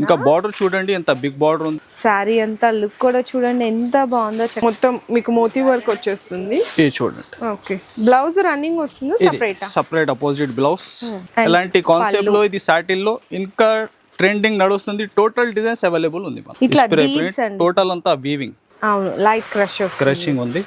ఇంకా బార్డర్ చూడండి ఎంత బిగ్ బార్డర్ ఉంది. శారీ అంతా లుక్ కూడా చూడండి ఎంత బాగుందో మొత్తం మీకు మోతీ వర్క్ వచ్చేస్తుంది. ఇది చూడండి. ఓకే. బ్లౌజ్ రన్నింగ్ వస్తుందా సపరేట్ సపరేట్ అపోజిట్ బ్లౌజ్ ఇలాంటి కాన్సెప్ట్లో ఇది సాటిల్లో ఇంకా ట్రెండింగ్ నడుస్తుంది. టోటల్ డిజైన్స్ అవైలబుల్ ఉంది. టోటల్ అంతా వీవింగ్ అవును లైట్ క్రష్ క్రషింగ్ ఉంది.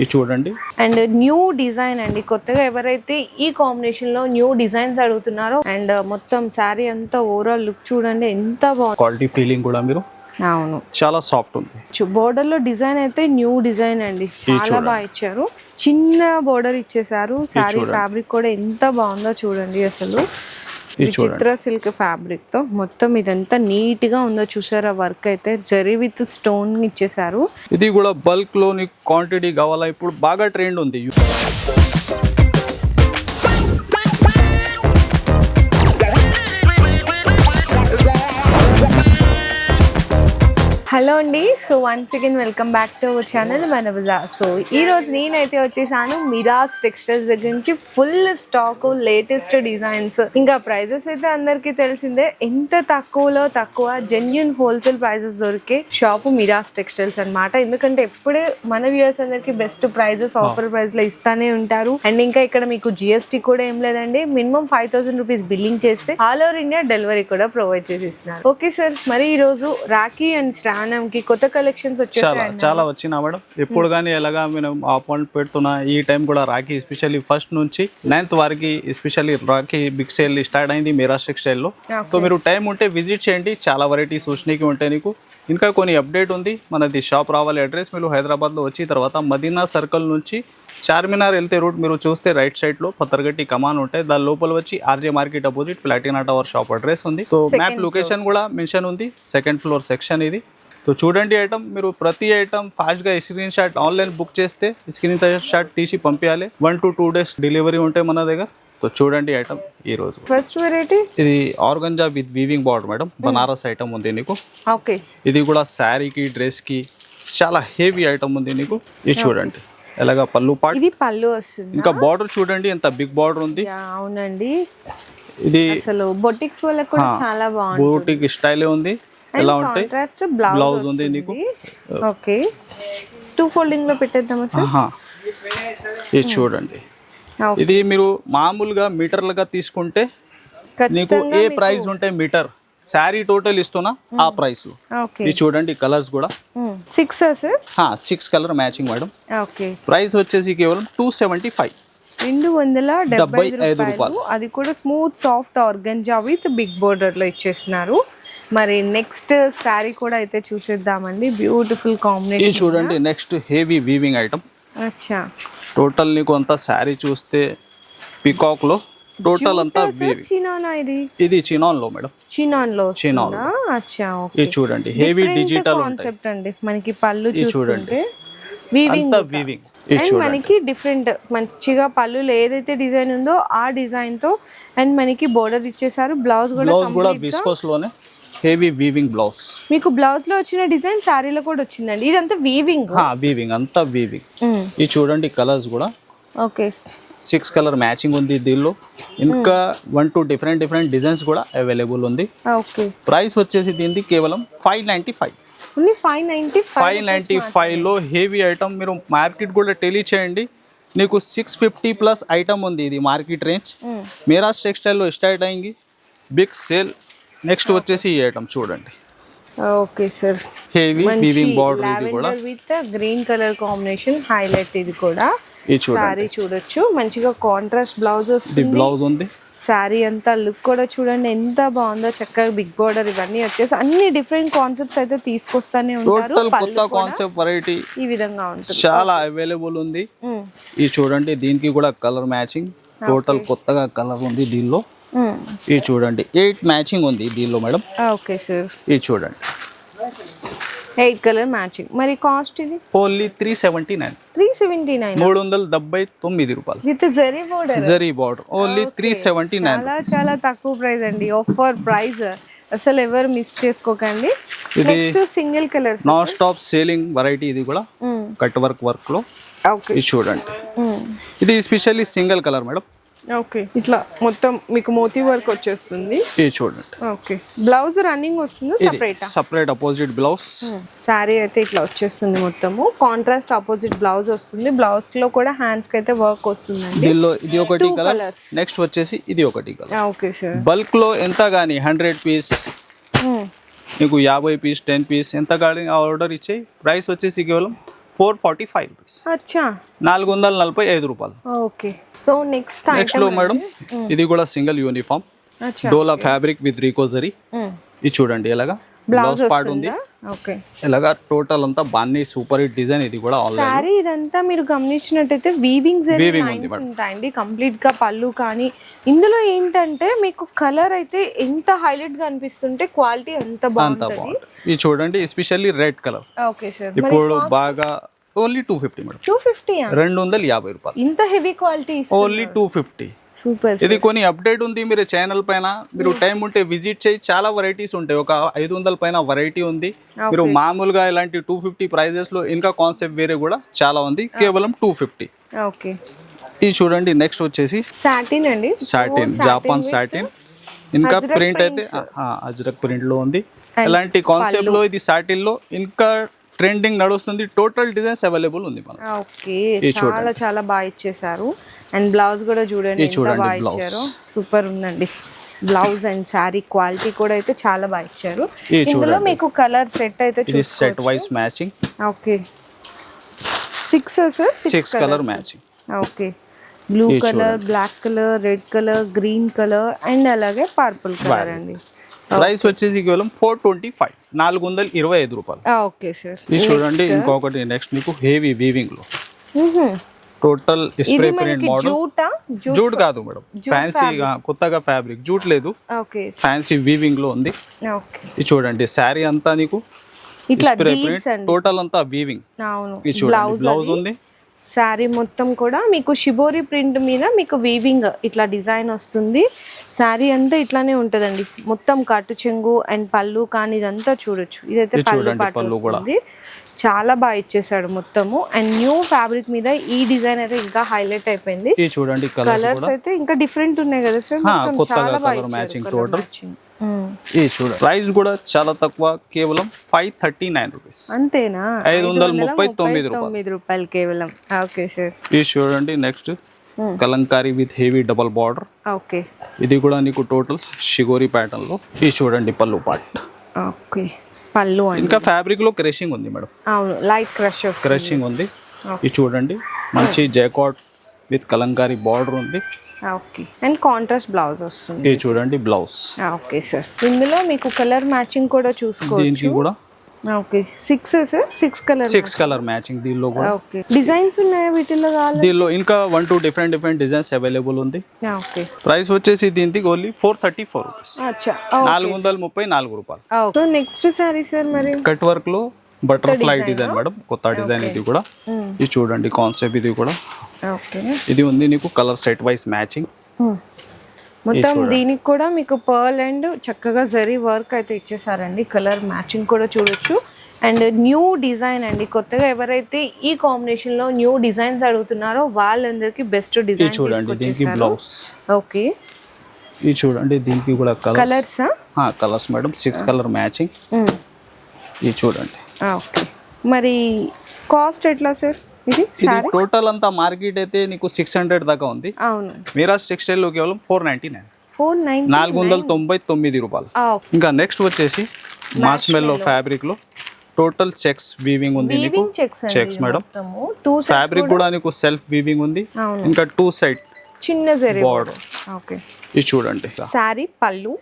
ఇది చూడండి. అండ్ న్యూ డిజైన్ అండి కొత్తగా ఎవరైతే ఈ కాంబినేషన్లో న్యూ డిజైన్స్ అడుగుతున్నారో అండ్ మొత్తం శారీ అంతా ఓవరాల్ లుక్ చూడండి ఎంత బాగుంది క్వాలిటీ ఫీలింగ్ కూడా మీరు. అవును. చాలా సాఫ్ట్ ఉంది. బోర్డర్లో డిజైన్ అయితే న్యూ డిజైన్ అండి. చాలా బాగా ఇచ్చారు. చిన్న బోర్డర్ ఇచ్చేసారు శారీ ఫ్యాబ్రిక్ కూడా ఎంత బాగుందో చూడండి అసలు. ఇది చూడండి. చిత్ర సిల్క్ ఫ్యాబ్రిక్తో మొత్తం ఇదంతా నీట్గా ఉందో చూసారా? వర్క్ అయితే జరీ విత్ స్టోన్ ఇచ్చేసారు ఇది కూడా బల్క్లో నీకు క్వాంటిటీ కావాలా? ఇప్పుడు బాగా ట్రెండ్ ఉంది. హలో అండి. So once again welcome back to our channel మన బజార్ సో ఈ రోజు నేనైతే వచ్చేసాను మిరాస్ టెక్స్టైల్స్ దగ్గర నుంచి ఫుల్ స్టాక్ లేటెస్ట్ డిజైన్స్ ఇంకా ప్రైజెస్ అయితే అందరికీ తెలిసిందే. ఎంత తక్కువలో తక్కువ జెన్యున్ హోల్సేల్ ప్రైజెస్ దొరికే షాపు మిరాస్ టెక్స్టైల్స్ అన్నమాట. ఎందుకంటే ఎప్పుడే మన వ్యూయర్స్ అందరికి బెస్ట్ ప్రైజెస్ ఆఫర్ ప్రైస్లో ఇస్తానే ఉంటారు. అండ్ ఇంకా ఇక్కడ మీకు జిఎస్టీ కూడా ఏం లేదండి. Minimum five thousand rupees billing చేస్తే ఆల్ ఓవర్ ఇండియా డెలివరీ కూడా ప్రొవైడ్ చేసి ఇస్తున్నారు. ఓకే సార్ మరి ఈ రోజు రాఖీ అండ్ శ్రావణం కి కొత్త కలెక్షన్స్ చాలా చాలా వచ్చినా మేడం. ఎప్పుడు కానీ ఎలాగా మేము అపాయింట్ పెడుతున్నా ఈ టైం కూడా రాఖీ ఎస్పెషల్లీ ఫస్ట్ నుంచి నైన్త్ వారికి especially Rakhi big sale start అయింది మీరా టెక్స్టైల్లో సో మీరు టైం ఉంటే విజిట్ చేయండి. చాలా వెరైటీస్ చూసినకి ఉంటాయి నీకు. ఇంకా కొన్ని అప్డేట్ ఉంది. మనది షాప్ రావాలి అడ్రస్ మీరు హైదరాబాద్లో వచ్చిన తర్వాత మదీనా సర్కిల్ నుంచి చార్మినార్ వెళ్తే రూట్ మీరు చూస్తే రైట్ సైడ్లో పత్తరగట్టి కమాన్ ఉంటాయి దాని లోపల వచ్చి RJ market opposite Platina tower shop address ఉంది. సో మ్యాప్ లొకేషన్ కూడా మెన్షన్ ఉంది. సెకండ్ ఫ్లోర్ సెక్షన్ ఇది. సో చూడండి ఐటమ్ మీరు ప్రతి ఐటమ్ ఫాస్ట్గా స్క్రీన్ షాట్ ఆన్లైన్ బుక్ చేస్తే స్క్రీన్ షాట్ తీసి పంపించాలి one to two days delivery ఉంటాయి మన దగ్గర. సో చూడండి ఐటమ్ ఈ రోజు. ఫస్ట్ వెరైటీ ఇది organza with weaving border madam Banaras item ఉంది నీకు. ఓకే ఇది కూడా శారీకి డ్రెస్కి చాలా హెవీ ఐటమ్ ఉంది నీకు. ఇది చూడండి. ఎలాగా పళ్ళు పాట్. ఇది పళ్ళు వస్తుంది? ఇంకా బార్డర్ చూడండి ఎంత బిగ్ బార్డర్ ఉంది. అవునండి. ఇది అసలు బొటిక్స్ వాళ్ళకి కూడా చాలా బాగుంది బూటిక్ స్టైలే ఉంది. ఎలా ఉంటాయి? బ్లౌజ్ ఉంది నీకు? ఓకే. టూ ఫోల్డింగ్లో పెట్టేద్దామా సార్ ఆహా. ఇది చూడండి. ఓకే. ఇది మీరు మామూలుగా మీటర్లుగా తీసుకుంటే నీకు ఏ ప్రైస్ ఉంటే మీటర్ శారీ టోటల్ ఇస్తున్నా ఆ ప్రైస్ ఓకే. ఇది చూడండి కలర్స్ కూడా. Six sir six colour matching madam okay. Price వచ్చేసి కేవలం టూ సెవెంటీ ఫైవ్ రెండు వందల డెబ్బై ఐదు రూపాయలు. అది కూడా smooth soft organza with big బోర్డర్లో ఇచ్చేస్తున్నారు. మరి నెక్స్ట్ శారీ కూడా అయితే చూసేద్దామండి. బ్యూటిఫుల్ కాంబినేషన్ చూడండి నెక్స్ట్ హెవీ వీవింగ్ ఐటమ్ అచ్చా. టోటల్ నీకు అంతా శారీ చూస్తే పికాక్లో టోటల్ అంతా ఇది? ఇది చినాన్లో మేడం చినాన్లో చినాన్? అచ్చా ఓకే. ఇది చూడండి హెవీ డిజిటల్ కాన్సెప్ట్ అండి. మనకి పళ్ళు చూడండి. వీవింగ్ అంతా వీవింగ్ అండ్ మనకి డిఫరెంట్ మంచిగా పళ్ళులో ఏదైతే డిజైన్ ఉందో ఆ డిజైన్తో అండ్ మనకి బోర్డర్ ఇచ్చేసారు బ్లౌజ్ కూడా బ్లౌజ్ కూడా విస్కోస్లోనే. Heavy weaving blouse. మీకు బ్లౌజ్లో వచ్చిన డిజైన్ శారీలో కూడా వచ్చిందండి. ఇదంతా వీవింగ్ వీవింగ్ అంతా వీవింగ్ ఇది చూడండి కలర్స్ కూడా. ఓకే. సిక్స్ కలర్ మ్యాచింగ్ ఉంది దీనిలో. ఇంకా one two different different designs కూడా అవైలబుల్ ఉంది. ఓకే. ప్రైస్ వచ్చేసి దీనిది కేవలం five ninety five five ninety five ninety ఫైవ్లో హెవీ ఐటమ్. మీరు మార్కెట్ కూడా టెలీ చేయండి. నీకు సిక్స్ ఫిఫ్టీ ప్లస్ ఐటమ్ ఉంది ఇది మార్కెట్ రేంజ్. మీరాజ్ టెక్స్టైల్లో స్టార్ట్ అయింది. బిగ్ సేల్ నెక్స్ట్ వచ్చేసి ఈ ఐటమ్ చూడండి. Okay sir. Heavy weaving border ఇది కూడా. With green colour combination highlight ఇది కూడా. ఇది చూడండి. చూడొచ్చు. మంచిగా కాంట్రాస్ట్ బ్లౌజ్ వస్తుంది. బ్లౌజ్ ఉంది. శారీ అంతా లుక్ కూడా చూడండి. ఎంత బాగుందో చక్కగా బిగ్ బోర్డర్ ఇవన్నీ వచ్చేసి అన్ని డిఫరెంట్ కాన్సెప్ట్స్ అయితే తీసుకొస్తానే ఉంటారు. కొత్త కాన్సెప్ట్ వెరైటీ ఈ విధంగా ఉంటుంది. చాలా అవైలబుల్ ఉంది. ఇది చూడండి దీనికి కూడా కలర్ మ్యాచింగ్ టోటల్ కొత్తగా కలర్ ఉంది దీనిలో. ఇది చూడండి. ఎయిట్ మ్యాచింగ్ ఉంది దీనిలో మేడం. ఓకే సార్ ఇది చూడండి. ఎయిట్ కలర్ మ్యాచింగ్ మరి కాస్ట్ ఇది? Only three seventy nine three seventy nine మూడు వందల డెబ్బై తొమ్మిది రూపాయలు. With zari border zari border only three seventy nine చాలా చాలా తక్కువ ప్రైస్ అండి. ఆఫర్ ప్రైస్ అసలు ఎవరు మిస్ చేసుకోకండి. Next single colours non stop selling variety ఇది కూడా. కట్ వర్క్ వర్క్లో. ఇది చూడండి. ఇది specially single colour madam. Okay. ఇట్లా మొత్తం మీకు మోతీ వర్క్ వచ్చేస్తుంది. ఇది చూడండి. ఓకే. బ్లౌజ్ రన్నింగ్ వస్తుందా separate separate opposite blouse sari అయితే ఇట్లా వచ్చేస్తుంది మొత్తము. కాంట్రాస్ట్ ఆపోజిట్ బ్లౌజ్ వస్తుంది. బ్లౌజ్లో కూడా హ్యాండ్స్కి అయితే వర్క్ వస్తుందండి. దీనిలో ఇది ఒకటి కలర్. నెక్స్ట్ వచ్చేసి ఇది ఒకటి కలర్ ఓకే సార్ బల్క్లో ఎంత కానీ హండ్రెడ్ పీస్ నీకు యాభై పీస్ టెన్ పీస్ ఎంత కానీ ఆర్డర్ ఇచ్చే ప్రైస్ వచ్చేసి కేవలం ఫోర్ ఫార్టీ ఫైవ్ రూపీస్. నాలుగు వందల నలభై ఐదు రూపాయలు. ఓకే. సో నెక్స్ట్ నెక్స్ట్లో మేడం ఇది కూడా సింగిల్ యూనిఫామ్. డోలా ఫ్యాబ్రిక్ విత్ రీకోజరీ ఇది చూడండి ఎలాగా? బ్లౌజ్ పార్ట్ ఉంది. ఓకే ఎలాగా టోటల్ అంతా బాన్ని సూపర్ హిట్ డిజైన్ ఇది కూడా శారీ ఇదంతా మీరు గమనించినట్టయితే వీవింగ్ Weaving ఉంది లైన్స్ ఉంటాయండి. కంప్లీట్గా పళ్ళు కానీ ఇందులో ఏంటంటే మీకు కలర్ అయితే ఎంత హైలైట్గా అనిపిస్తుంటే క్వాలిటీ ఎంత అంతా బాగుంటది. బాగుంటుంది. ఇది చూడండి especially red colour okay sir ఇప్పుడు బాగా only two fifty madam two fifty రెండు వందల యాభై రూపాయలు. ఇంత heavy quality only two fifty super ఇది కొన్ని అప్డేట్ ఉంది మీరు ఛానల్ పైన. మీరు టైం ఉంటే విజిట్ చేయి. చాలా వెరైటీస్ ఉంటాయి. ఒక ఐదు వందల పైన వెరైటీ ఉంది. మీరు మామూలుగా ఇలాంటి టూ ఫిఫ్టీ ప్రైజెస్లో ఇంకా కాన్సెప్ట్ వేరే కూడా చాలా ఉంది. కేవలం టూ ఫిఫ్టీ ఓకే ఇది చూడండి నెక్స్ట్ వచ్చేసి సాటిన్ అండి. సాటిన్ జాపాన్ సాటిన్ ఇంకా ప్రింట్ అయితే అజ్రక్ ప్రింట్లో ఉంది. ఇలాంటి కాన్సెప్ట్లో ఇది సాటిన్లో ఇంకా ట్రెండింగ్ నడుస్తుంది. టోటల్ డిజైన్స్ అవైలబుల్ ఉంది మనకి. ఓకే. చాలా చాలా బాగా ఇచ్చేసారు. అండ్ బ్లౌజ్ కూడా చూడండి బాగా. ఇచ్చారో. సూపర్ ఉందండి. బ్లౌజ్ అండ్ శారీ క్వాలిటీ కూడా అయితే చాలా బాగా ఇచ్చారు. ఇది ఇందులో మీకు కలర్ సెట్ అయితే ఇది set wise matching okay. Six sir six colour matching okay. Blue colour black colour red colour green colour and అలాగే పర్పుల్ కలర్ అండి. ప్రైస్ వచ్చేసి కేవలం ఫోర్ ట్వంటీ ఫైవ్ నాలుగు వందల ఇరవై ఐదు రూపాయలు. ఓకే సార్ ఇది చూడండి ఇంకొకటి నెక్స్ట్ మీకు హెవీ వీవింగ్లో. టోటల్ స్ప్రే ప్రింట్ మోడల్ జూటా? కాదు మేడం. ఫ్యాన్సీ కొత్తగా ఫ్యాబ్రిక్ జూట్ లేదు. ఫ్యాన్సీ వీవింగ్లో ఉంది. ఇది చూడండి శారీ అంతా నీకు స్ప్రే ప్రింట్ టోటల్ అంతా వీవింగ్ ఇది చూడండి బ్లౌజ్ ఉంది. శారీ మొత్తం కూడా మీకు షిబోరి ప్రింట్ మీద మీకు వీవింగ్ ఇట్లా డిజైన్ వస్తుంది. శారీ అంతా ఇట్లానే ఉంటదండి. మొత్తం కట్టు చెంగు అండ్ పళ్ళు కానీ ఇదంతా చూడొచ్చు. ఇదైతే ఇది పళ్ళు పాటు. వస్తుంది. చాలా బాగా ఇచ్చేసాడు మొత్తము. అండ్ న్యూ ఫ్యాబ్రిక్ మీద ఈ డిజైన్ అయితే ఇంకా హైలైట్ అయిపోయింది. చూడండి కలర్స్ అయితే ఇంకా డిఫరెంట్ ఉన్నాయి కదా సార్ చాలా బాగా colour ఇది చూడండి. ప్రైస్ కూడా చాలా తక్కువ కేవలం ఫైవ్ థర్టీ నైన్ రూపీస్. అంతేనా? ఐదు వందల ముప్పై తొమ్మిది రూపాయలు తొమ్మిది రూపాయలు. కేవలం. ఓకే సార్ ఇది చూడండి next Kalamkari with heavy double border. Okay. ఇది కూడా నీకు టోటల్ షిగోరి ప్యాటర్న్లో. ఇది చూడండి పళ్ళు పాట్. ఓకే. పళ్ళు ఇంకా ఫ్యాబ్రిక్లో క్రషింగ్ ఉంది మేడం. అవును లైట్ క్రష్ క్రషింగ్ ఉంది. ఇది చూడండి మంచి జైకాట్ విత్ కలంకారీ బార్డర్ ఉంది. ఓకే అండ్ కాంట్రాస్ట్ బ్లౌజ్ వస్తుంది. ఇది చూడండి బ్లౌజ్ ఓకే సార్ ఇందులో మీకు కలర్ మ్యాచింగ్ కూడా చూసుకోవచ్చు. దీనికి కూడా? Okay six sir six colour six colour matching దీనిలో కూడా. ఓకే డిజైన్స్ ఉన్నాయా వీటిలో కావాలి? దీనిలో ఇంకా one two different different designs available ఉంది. ఓకే ప్రైస్ వచ్చేసి దీనికి only four thirty four rupees నాలుగు వందల ముప్పై నాలుగు రూపాయలు. సో నెక్స్ట్ సారీ సార్ మరి? కట్ వర్క్లో బటర్ఫ్లై డిజైన్ మేడం కొత్త డిజైన్ ఇది కూడా. ఇది చూడండి కాన్సెప్ట్ ఇది కూడా. ఓకే. ఇది ఉంది నీకు కలర్ సెట్ వైస్ మ్యాచింగ్ మొత్తం దీనికి కూడా మీకు పర్ల్ అండ్ చక్కగా జరీ వర్క్ అయితే ఇచ్చేసారండి. కలర్ మ్యాచింగ్ కూడా చూడొచ్చు. అండ్ న్యూ డిజైన్ అండి. కొత్తగా ఎవరైతే ఈ కాంబినేషన్లో న్యూ డిజైన్స్ అడుగుతున్నారో వాళ్ళందరికీ బెస్ట్ డిజైన్ చూడండి దీనికి బ్లౌజ్ ఓకే. ఇది చూడండి దీనికి కూడా colour colours colours madam. Six colour matching ఇది చూడండి. ఓకే. మరి కాస్ట్ ఎట్లా సార్? ఇది టోటల్ అంతా మార్కెట్ అయితే నీకు సిక్స్ హండ్రెడ్ దాకా ఉంది. అవును. మీరాజ్ టెక్స్టైల్లో కేవలం four ninety nine. Four nine నాలుగు వందల తొంభై తొమ్మిది రూపాయలు. ఇంకా నెక్స్ట్ వచ్చేసి మాస్మెల్లో ఫ్యాబ్రిక్లో టోటల్ చెక్స్ వీవింగ్ ఉంది నీకు. చెక్స్ మేడం ఫ్యాబ్రిక్ కూడా నీకు సెల్ఫ్ వీవింగ్ ఉంది. ఇంకా టూ సైడ్ చిన్న బార్డర్ ఓకే. ఇది చూడండి. శారీ పళ్ళు.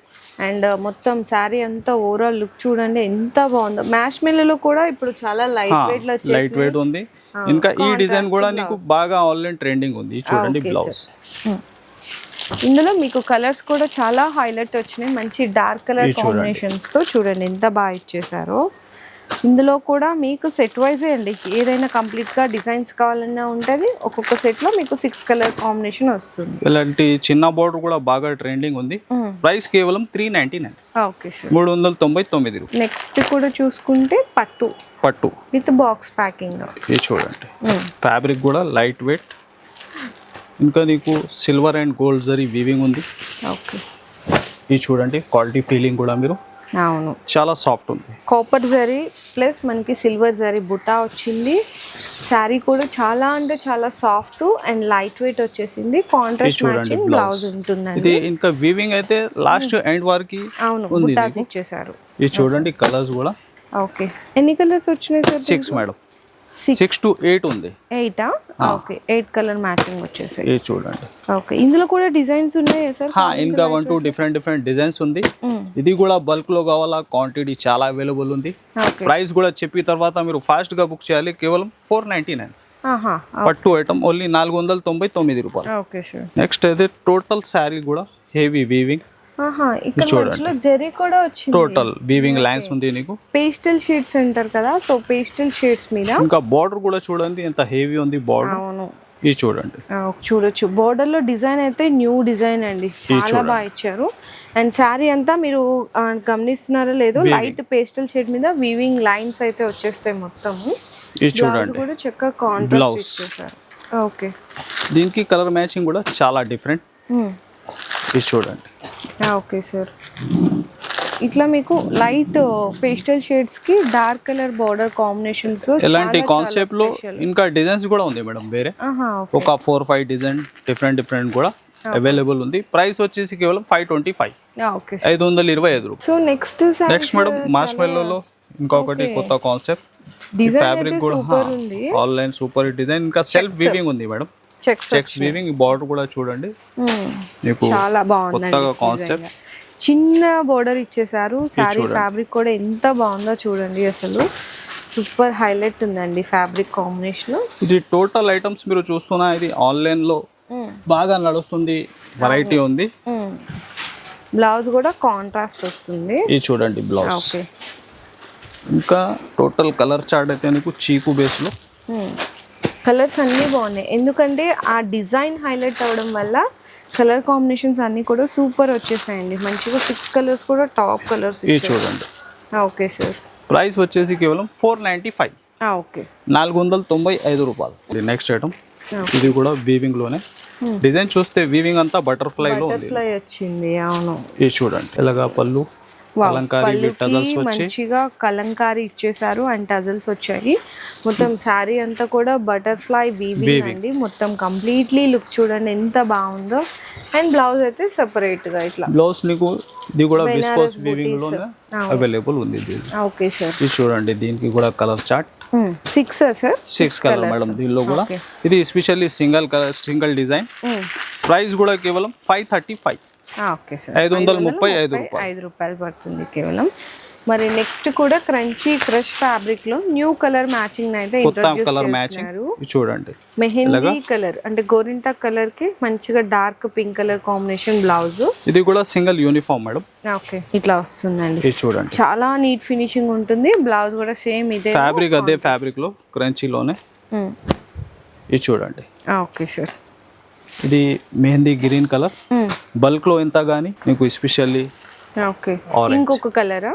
అండ్ మొత్తం శారీ అంతా ఓవరాల్ లుక్ చూడండి ఎంత బాగుందో. మ్యాష్ మిల్లులో కూడా ఇప్పుడు చాలా లైట్ వెయిట్లో లైట్ వెయిట్ ఉంది. ఇంకా ఈ డిజైన్ కూడా నీకు బాగా ఆన్లైన్ ట్రెండింగ్ ఉంది. చూడండి బ్లౌజ్ ఇందులో మీకు కలర్స్ కూడా చాలా హైలైట్ వచ్చినాయి. మంచి డార్క్ కలర్ కాంబినేషన్స్తో చూడండి ఎంత బాగా ఇచ్చేసారో. ఇందులో కూడా మీకు సెట్ వైజే అండి. ఏదైనా కంప్లీట్గా డిజైన్స్ కావాలన్నా ఉంటుంది. ఒక్కొక్క సెట్లో మీకు సిక్స్ కలర్ కాంబినేషన్ వస్తుంది. ఇలాంటి చిన్న బోర్డర్ కూడా బాగా ట్రెండింగ్ ఉంది. ప్రైస్ కేవలం త్రీ నైన్టీ నైన్ ఓకే మూడు వందల తొంభై తొమ్మిది నెక్స్ట్ కూడా చూసుకుంటే పట్టు. పట్టు. విత్ బాక్స్ ప్యాకింగ్ ఇది చూడండి. ఫ్యాబ్రిక్ కూడా లైట్ వెయిట్ ఇంకా నీకు silver and gold zari weaving ఉంది. ఓకే. ఇది చూడండి. క్వాలిటీ ఫీలింగ్ కూడా మీరు అవును. చాలా సాఫ్ట్ ఉంది. కాపర్ జరీ ప్లస్ మనకి సిల్వర్ జరీ బుట్ట వచ్చింది. శారీ కూడా చాలా అంటే చాలా సాఫ్ట్ అండ్ లైట్ వెయిట్ వచ్చేసింది కాంట్రాస్ట్ మ్యాచింగ్ బ్లౌజ్ ఉంటుందండి. ఇది ఇంకా వీవింగ్ అయితే లాస్ట్ ఎండ్ వరకు అవును బుట్టాస్. ఇచ్చేసారు. ఇది చూడండి కలర్స్ కూడా. ఓకే ఎన్ని కలర్స్ వచ్చినాయి sir six madam six to eight ఉంది. ఎయిటా ఓకే ఎయిట్ కలర్ మ్యాచింగ్ వచ్చేసాయి. ఇది చూడండి. ఓకే ఇందులో కూడా డిజైన్స్ ఉన్నాయా సార్? ఇంకా one two different different designs ఉంది. ఇది కూడా బల్క్లో కావాలా? క్వాంటిటీ చాలా అవైలబుల్ ఉంది. ప్రైస్ కూడా చెప్పిన తర్వాత మీరు ఫాస్ట్గా బుక్ చేయాలి. కేవలం ఫోర్ నైన్టీ నైన్ పట్టు ఐటమ్ ఓన్లీ నాలుగు వందల తొంభై తొమ్మిది రూపాయలు. నెక్స్ట్ అయితే టోటల్ శారీ కూడా హెవీ వీవింగ్ ఇక్కడ. మధ్యలో జరీ కూడా వచ్చింది. టోటల్ వీవింగ్ లైన్స్ ఉంది నీకు. పేస్టల్ షీట్స్ అంటారు కదా సో పేస్టల్ షీట్స్ మీద. ఇంకా బార్డర్ కూడా చూడండి ఎంత హెవీ ఉంది బార్డర్ అవును. ఇది చూడండి. చూడొచ్చు. బోర్డర్లో డిజైన్ అయితే న్యూ డిజైన్ అండి. చాలా బాగా ఇచ్చారు. అండ్ శారీ అంతా మీరు గమనిస్తున్నారో లేదో లైట్ పేస్టల్ షేడ్ మీద వీవింగ్ లైన్స్ అయితే వచ్చేస్తాయి మొత్తం ఇది చూడండి. కూడా చక్కగా కాంట్రాస్ట్. ఇచ్చేసారు. ఓకే దీనికి కలర్ మ్యాచింగ్ కూడా చాలా డిఫరెంట్ ఇది చూడండి. ఓకే సార్ ఇట్లా మీకు లైట్ పేస్టల్ షేడ్స్కి డార్క్ కలర్ బార్డర్ కాంబినేషన్స్ ఎలాంటి కాన్సెప్ట్లో ఇంకా డిజైన్స్ కూడా ఉంది మేడం వేరే. ఒక four five design different different కూడా అవైలబుల్ ఉంది. ప్రైస్ వచ్చేసి కేవలం ఫైవ్ ట్వంటీ ఫైవ్ ఓకే ఐదు వందల ఇరవై ఐదు సో నెక్స్ట్ నెక్స్ట్ మేడం మాస్ మెల్లోలో ఇంకొకటి కొత్త కాన్సెప్ట్ ఫ్యాబ్రిక్ కూడా ఆన్లైన్ సూపర్ డిజైన్ ఇంకా సెల్ఫ్ వీవింగ్ ఉంది madam. Checks checks weaving border కూడా చూడండి. మీకు చాలా కొత్తగా. కాన్సెప్ట్ చిన్న బోర్డర్ ఇచ్చేసారు శారీ ఫ్యాబ్రిక్ కూడా ఎంత బాగుందో చూడండి అసలు. సూపర్ హైలైట్ ఉందండి ఫ్యాబ్రిక్ కాంబినేషన్ ఇది టోటల్ ఐటమ్స్ మీరు చూస్తున్నా ఇది ఆన్లైన్లో బాగా నడుస్తుంది వెరైటీ ఉంది. బ్లౌజ్ కూడా కాంట్రాస్ట్ వస్తుంది. ఇది చూడండి బ్లౌజ్ ఓకే ఇంకా టోటల్ కలర్ చార్ట్ అయితే నీకు చీకు బేస్లో. కలర్స్ అన్నీ బాగున్నాయి. ఎందుకంటే ఆ డిజైన్ హైలైట్ అవ్వడం వల్ల కలర్ కాంబినేషన్స్ అన్నీ కూడా సూపర్ వచ్చేసాయండి. మంచిగా సిక్స్ కలర్స్ కూడా టాప్ కలర్స్ ఇది చూడండి. Okay sir. ప్రైస్ వచ్చేసి కేవలం ఫోర్ నైంటీ ఫైవ్. ఓకే. నాలుగు వందల తొంభై ఐదు రూపాయలు. ఇది నెక్స్ట్ ఐటమ్. ఇది కూడా వీవింగ్లోనే. డిజైన్ చూస్తే వీవింగ్ అంతా బటర్ఫ్లై లో ఉంది. వచ్చింది అవును. ఇది చూడండి. ఎలాగా పళ్ళు? మంచిగా కలంకారీ ఇచ్చేసారు అండ్ టజల్స్ వచ్చాయి. మొత్తం శారీ అంతా కూడా బటర్ఫ్లై వీవింగ్ అండి. మొత్తం కంప్లీట్లీ లుక్ చూడండి ఎంత బాగుందో. అండ్ బ్లౌజ్ అయితే సెపరేట్గా ఇట్లా. బ్లౌజ్ నీకు ఇది కూడా విస్కోస్ వీవింగ్. అవైలబుల్ ఉంది ఓకే సార్ ఇది చూడండి దీనికి కూడా colour chart six sir six colour madam దీనిలో కూడా. ఇది especially single colour single design price కూడా కేవలం five thirty five okay sir. ఐదు వందల ముప్పై ఐదు రూపాయలు. ఐదు రూపాయలు పడుతుంది కేవలం. మరి నెక్స్ట్ కూడా క్రంచీ క్రష్ ఫ్యాబ్రిక్లో న్యూ కలర్ మ్యాచింగ్ అయితే కలర్ మ్యాచింగ్ చూడండి. మెహందీ కలర్ అంటే గోరింటా కలర్కి మంచిగా dark pink colour combination blouse ఇది కూడా సింగిల్ యూనిఫామ్ మేడం ఓకే. ఇట్లా వస్తుందండి. చూడండి. చాలా నీట్ ఫినిషింగ్ ఉంటుంది. బ్లౌజ్ కూడా సేమ్ ఇదే ఫ్యాబ్రిక్ అదే ఫ్యాబ్రిక్లో క్రంచీలోనే. ఇది చూడండి. Okay sir. ఇది మెహందీ గ్రీన్ కలర్. బల్క్లో ఎంత గానీ నీకు ఎస్పెషల్లీ ఓకే. ఇంకొక కలరా?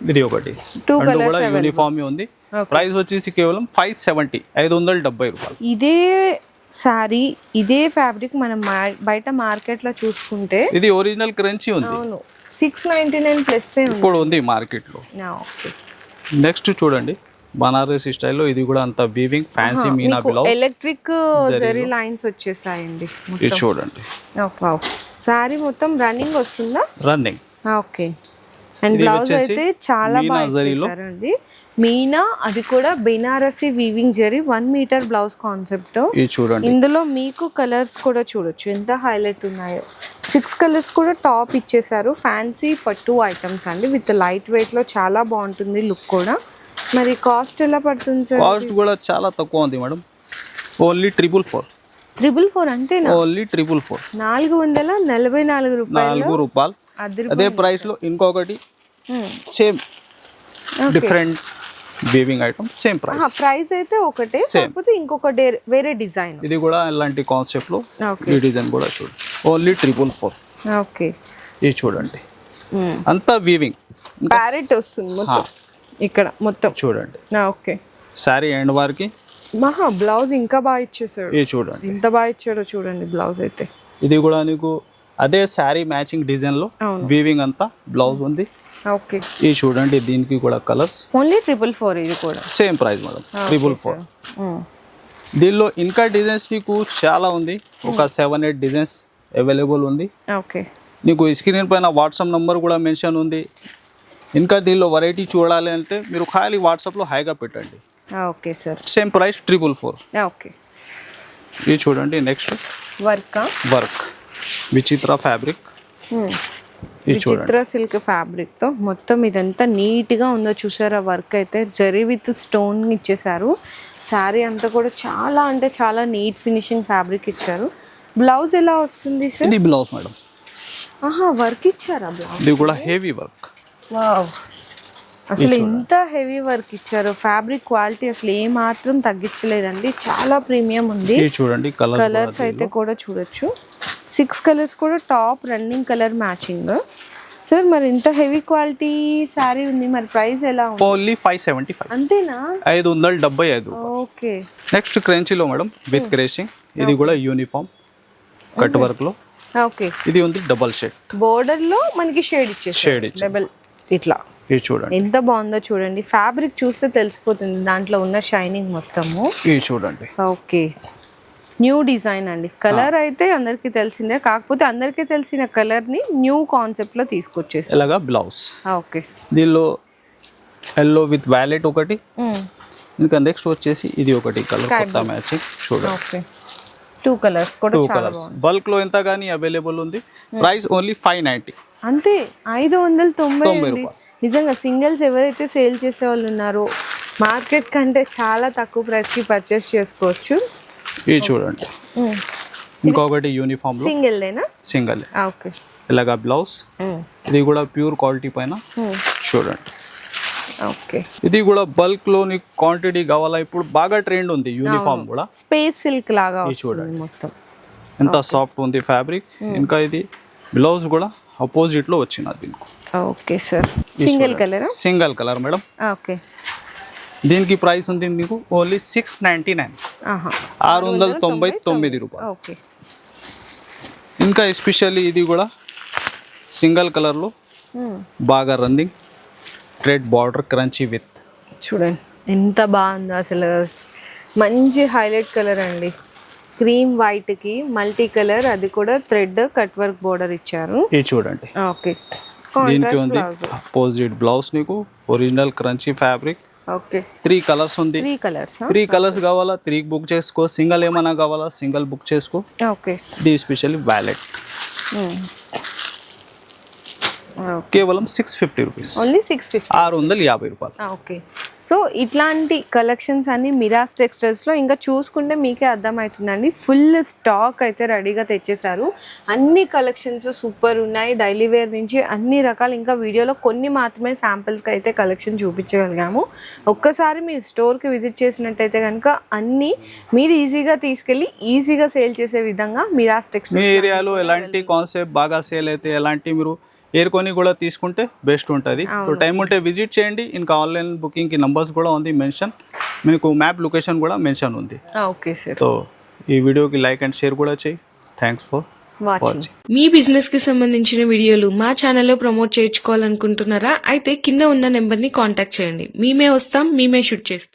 ఇది ఒకటి. రెండు కూడా యూనిఫామ్ ఉంది. ప్రైస్ వచ్చేసి కేవలం ఫైవ్ సెవెంటీ ఐదు వందల డెబ్బై రూపాయలు. ఇదే శారీ ఇదే ఫ్యాబ్రిక్ మనం బయట మార్కెట్లో చూసుకుంటే ఇది ఒరిజినల్ క్రంచీ ఉంది. అవును. సిక్స్ నైన్టీ నైన్ ప్లస్ ఇప్పుడు ఉంది మార్కెట్లో ఓకే. నెక్స్ట్ చూడండి. బనారసి స్టైల్లో ఇది కూడా అంత weaving fancy Meena blouse electric zari lines వచ్చేసాయండి ఇది చూడండి. శారీ మొత్తం రన్నింగ్ వస్తుందా? రన్నింగ్ ఓకే అండ్ బ్లౌజ్ అయితే చాలా బాగా మీనా అది కూడా Banarasi weaving zari one metre blouse concept చూడండి. ఇందులో మీకు కలర్స్ కూడా చూడొచ్చు. ఎంత హైలైట్ ఉన్నాయో. సిక్స్ కలర్స్ కూడా టాప్ ఇచ్చేసారు. ఫ్యాన్సీ పట్టు ఐటమ్స్ అండి. విత్ లైట్ వెయిట్లో చాలా బాగుంటుంది లుక్ కూడా. మరి కాస్ట్ ఎలా పడుతుంది సార్ కాస్ట్ కూడా చాలా తక్కువ ఉంది madam. Only triple four triple four అంతేనా? ఓన్లీ ట్రిపుల్ ఫోర్ నాలుగు వందల నలభై నాలుగు రూపాయలు నాలుగు రూపాయలు. అదే ప్రైస్లో ఇంకొకటి same different weaving item same price price అయితే ఒకటే కాకపోతే ఇంకొక వేరే డిజైన్ ఇది కూడా ఇలాంటి కాన్సెప్ట్లో ఈ డిజైన్ కూడా చూడండి ఓన్లీ ట్రిపుల్ ఫోర్ ఓకే ఇది చూడండి. అంతా వీవింగ్ ప్యారెట్ వస్తుంది మొత్తం. ఇక్కడ మొత్తం. చూడండి. ఓకే. శారీ ఎండ్ వారికి? మహా బ్లౌజ్ ఇంకా బాగా ఇచ్చేసాడు. ఇది చూడండి. ఎంత బాగా ఇచ్చాడో చూడండి బ్లౌజ్ అయితే. ఇది కూడా నీకు అదే శారీ మ్యాచింగ్ డిజైన్లో అవును. వీవింగ్ అంతా బ్లౌజ్ ఉంది. ఓకే. ఇది చూడండి దీనికి కూడా కలర్స్. ఓన్లీ ట్రిపుల్ ఫోర్ ఇది కూడా. Same price madam. Triple four దీనిలో ఇంకా డిజైన్స్ నీకు చాలా ఉంది. ఒక సెవెన్ ఎయిట్ డిజైన్స్ అవైలబుల్ ఉంది. ఓకే. నీకు ఈ స్క్రీన్ పైన వాట్సాప్ నంబర్ కూడా మెన్షన్ ఉంది. ఇంకా దీనిలో వెరైటీ చూడాలి అంటే మీరు ఖాళీ వాట్సాప్లో హైగా పెట్టండి. Okay sir. Same price triple four okay. ఇది చూడండి next work work Vichitra fabric ఇది చూడండి. చిత్ర సిల్క్ ఫ్యాబ్రిక్తో మొత్తం ఇదంతా నీట్గా ఉందో చూసారా? వర్క్ అయితే జరీ విత్ స్టోన్ ఇచ్చేసారు. శారీ అంతా కూడా చాలా అంటే చాలా నీట్ ఫినిషింగ్ ఫ్యాబ్రిక్ ఇచ్చారు. బ్లౌజ్ ఎలా వస్తుంది సార్? ఇది బ్లౌజ్ మేడం ఆహా వర్క్ ఇచ్చారా బ్లౌజ్ ఇది కూడా హెవీ వర్క్ వావ్. అసలు ఎంత హెవీ వర్క్ ఇచ్చారు. ఫ్యాబ్రిక్ క్వాలిటీ అసలు ఏ మాత్రం తగ్గించలేదండి. చాలా ప్రీమియం ఉంది. చూడండి కలర్ కలర్స్ అయితే కూడా చూడొచ్చు. సిక్స్ కలర్స్ కూడా top running colour matching sir మరి ఇంత హెవీ క్వాలిటీ శారీ ఉంది. మరి ప్రైస్ ఎలా ఉంది? ఓన్లీ ఫైవ్ సెవెంటీ ఫైవ్ అంతేనా? ఐదు వందల డెబ్బై ఐదు. ఓకే నెక్స్ట్ క్రెంచీలో మేడం విత్ క్రేషింగ్ ఇది కూడా యూనిఫామ్ కట్ వర్క్లో ఓకే ఇది ఉంది డబల్ షేడ్ బోర్డర్లో మనకి షేడ్ ఇచ్చేసి షేడ్ ఇచ్చి డబల్ ఇట్లా. ఇది చూడండి. ఎంత బాగుందో చూడండి. ఫ్యాబ్రిక్ చూస్తే తెలిసిపోతుంది దాంట్లో ఉన్న షైనింగ్ మొత్తము. ఇది చూడండి. ఓకే న్యూ డిజైన్ అండి. కలర్ అయితే అందరికీ తెలిసిందే. కాకపోతే అందరికీ తెలిసిన కలర్ని న్యూ కాన్సెప్ట్లో తీసుకొచ్చేసి ఇలాగా బ్లౌజ్ ఓకే దీనిలో ఎల్లో విత్ వ్యాలెట్ ఒకటి. ఇంకా నెక్స్ట్ వచ్చేసి ఇది ఒకటి కలర్ కొత్త మ్యాచింగ్. చూడండి. ఓకే టూ కలర్స్ కూడా టూ కలర్స్ బల్క్లో ఎంత కానీ అవైలబుల్ ఉంది. ప్రైస్ ఓన్లీ ఫైవ్ నైంటీ అంతే ఐదు వందల తొంభై నిజంగా సింగిల్స్ ఎవరైతే సేల్ చేసే వాళ్ళు ఉన్నారో మార్కెట్ కంటే చాలా తక్కువ ప్రైస్కి పర్చేస్ చేసుకోవచ్చు. ఇది చూడండి. ఇంకొకటి యూనిఫామ్లో సింగిల్దేనా సింగల్ ఓకే. ఇలాగా బ్లౌజ్ ఇది కూడా ప్యూర్ క్వాలిటీ పైన చూడండి. ఓకే. ఇది కూడా బల్క్లో నీకు క్వాంటిటీ కావాలా ఇప్పుడు బాగా ట్రెండ్ ఉంది యూనిఫామ్ కూడా. స్పేస్ సిల్క్ లాగా చూడండి. మొత్తం. ఎంత సాఫ్ట్ ఉంది ఫ్యాబ్రిక్ ఇంకా ఇది బ్లౌజ్ కూడా అపోజిట్లో వచ్చినది దీనికి okay sir single colour single colour madam okay. దీనికి ప్రైస్ ఉంది మీకు ఓన్లీ సిక్స్ నైంటీ నైన్ ఆరు వందల తొంభై తొమ్మిది రూపాయలు. ఓకే. ఇంకా ఎస్పెషల్లీ ఇది కూడా సింగల్ కలర్లో బాగా running red border crunchy with చూడండి ఎంత బాగుందో అసలు. మంచి హైలైట్ కలర్ అండి. క్రీమ్ వైట్కి మల్టీ కలర్ అది కూడా థ్రెడ్ కట్ వర్క్ బోర్డర్ ఇచ్చారు. ఇది చూడండి. ఓకే దీనికి ఉంది అపోజిట్ బ్లౌజ్ నీకు original crunchy fabric okay three colours ఉంది. త్రీ కలర్స్ త్రీ కలర్స్ కావాలా? త్రీ బుక్ చేసుకో. సింగల్ ఏమైనా కావాలా? సింగల్ బుక్ చేసుకో. ఓకే ఇది స్పెషల్లీ వ్యాలెట్ కేవలం six fifty rupees only six fifty ఆరు వందల యాభై రూపాయలు. ఓకే సో ఇట్లాంటి కలెక్షన్స్ అన్ని మిరాస్ టెక్స్టైల్స్లో ఇంకా చూసుకుంటే మీకే అర్థమవుతుందండి. ఫుల్ స్టాక్ అయితే రెడీగా తెచ్చేసారు అన్ని కలెక్షన్స్ సూపర్ ఉన్నాయి. డైలీ వేర్ నుంచి అన్ని రకాలు ఇంకా వీడియోలో కొన్ని మాత్రమే శాంపిల్స్కి అయితే కలెక్షన్ చూపించగలిగాము. ఒక్కసారి మీ స్టోర్కి విజిట్ చేసినట్టయితే కనుక అన్నీ మీరు ఈజీగా తీసుకెళ్ళి ఈజీగా సేల్ చేసే విధంగా మిరాస్ మీ టెక్స్టైల్స్ ఏరియాలో ఎలాంటి కాన్సెప్ట్ బాగా సేల్ అయితే ఎలాంటి మీరు ఏరుకొని కూడా తీసుకుంటే బెస్ట్ ఉంటుంది. సో టైం ఉంటే విజిట్ చేయండి. ఇంకా ఆన్లైన్ బుకింగ్కి నంబర్స్ కూడా ఉంది మెన్షన్ మీకు మ్యాప్ లొకేషన్ కూడా మెన్షన్ ఉంది. ఓకే సార్ సో ఈ వీడియోకి లైక్ అండ్ షేర్ కూడా చేయి. థ్యాంక్స్ ఫర్ మీ బిజినెస్కి సంబంధించిన వీడియోలు మా ఛానల్లో ప్రమోట్ చేయించుకోవాలనుకుంటున్నారా? అయితే కింద ఉన్న నెంబర్ని కాంటాక్ట్ చేయండి. మేమే వస్తాం మేమే షూట్ చేస్తాం.